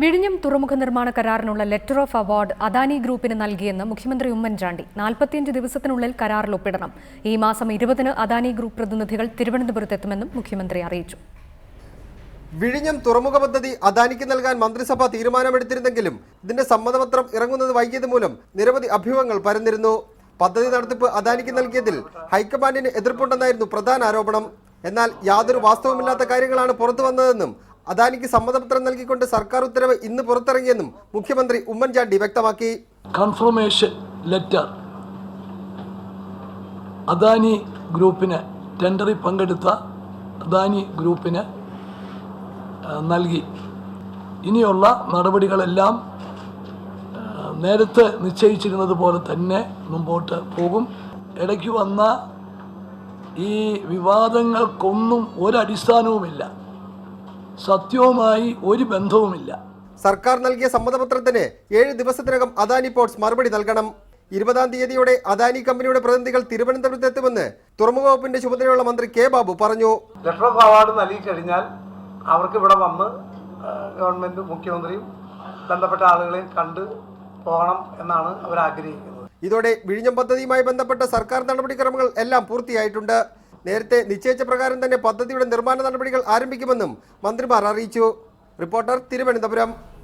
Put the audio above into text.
വിഴിഞ്ഞം തുറമുഖ നിർമ്മാണ കരാറിനുള്ള ലെറ്റർ ഓഫ് അവാർഡ് അദാനി ഗ്രൂപ്പിന് നൽകിയെന്ന് മുഖ്യമന്ത്രി ഉമ്മൻചാണ്ടി. നാൽപ്പത്തിയഞ്ച് ദിവസത്തിനുള്ളിൽ കരാറിൽ ഒപ്പിടണം. ഈ മാസം ഇരുപതിന് അദാനി ഗ്രൂപ്പ് പ്രതിനിധികൾ തിരുവനന്തപുരത്ത് എത്തുമെന്നും മുഖ്യമന്ത്രി അറിയിച്ചു. വിഴിഞ്ഞം തുറമുഖ പദ്ധതി അദാനിക്ക് നൽകാൻ മന്ത്രിസഭ തീരുമാനമെടുത്തിരുന്നെങ്കിലും ഇതിന്റെ സമ്മതപത്രം ഇറങ്ങുന്നത് വൈകിയത് മൂലം നിരവധി അഭ്യൂഹങ്ങൾ പരന്നിരുന്നു. പദ്ധതി നടത്തിപ്പ് അദാനിക്ക് നൽകിയതിൽ ഹൈക്കമാൻഡിന് എതിർപ്പുണ്ടെന്നായിരുന്നു പ്രധാന ആരോപണം. എന്നാൽ യാതൊരു വാസ്തവമില്ലാത്ത കാര്യങ്ങളാണ് പുറത്തു വന്നതെന്നും അദാനിക്ക് സമ്മതപത്രം നൽകിക്കൊണ്ട് സർക്കാർ ഉത്തരവ് ഇന്ന് പുറത്തിറങ്ങിയെന്നും മുഖ്യമന്ത്രി ഉമ്മൻചാണ്ടി വ്യക്തമാക്കി. കൺഫർമേഷൻ ലെറ്റർ അദാനി ഗ്രൂപ്പിന് ടെൻഡറിൽ പങ്കെടുത്ത അദാനി ഗ്രൂപ്പിന് നൽകി. ഇനിയുള്ള നടപടികളെല്ലാം നേരത്തെ നിശ്ചയിച്ചിരുന്നത് പോലെ തന്നെ മുമ്പോട്ട് പോകും. ഇടയ്ക്ക് വന്ന ഈ വിവാദങ്ങൾക്കൊന്നും ഒരടിസ്ഥാനവുമില്ല. സത്യവുമായി ഒരു ബന്ധവുമില്ല. സർക്കാർ നൽകിയ സമ്മതപത്രത്തിന് ഏഴ് ദിവസത്തിനകം അദാനി പോർട്സ് മറുപടി നൽകണം. ഇരുപതാം തീയതിയോടെ അദാനി കമ്പനിയുടെ പ്രതിനിധികൾ തിരുവനന്തപുരത്ത് എത്തുമെന്ന് തുറമുഖ വകുപ്പിന്റെ ചുമതലയുള്ള മന്ത്രി കെ ബാബു പറഞ്ഞു. ലെറ്റർ ഓഫ് അവാർഡ് നൽകി കഴിഞ്ഞാൽ അവർക്ക് ഇവിടെ വന്ന് ഗവൺമെന്റ് ഗവൺമെന്റും മുഖ്യമന്ത്രിയും ബന്ധപ്പെട്ട ആളുകളെയും കണ്ട് പോകണം എന്നാണ് അവർ ആഗ്രഹിക്കുന്നത്. ഇതോടെ വിഴിഞ്ഞം പദ്ധതിയുമായി ബന്ധപ്പെട്ട സർക്കാർ നടപടിക്രമങ്ങൾ എല്ലാം പൂർത്തിയായിട്ടുണ്ട്. നേരത്തെ നിശ്ചയിച്ച പ്രകാരം തന്നെ പദ്ധതിയുടെ നിർമ്മാണ നടപടികൾ ആരംഭിക്കുമെന്നും മന്ത്രിമാർ അറിയിച്ചു. റിപ്പോർട്ടർ തിരുവനന്തപുരം.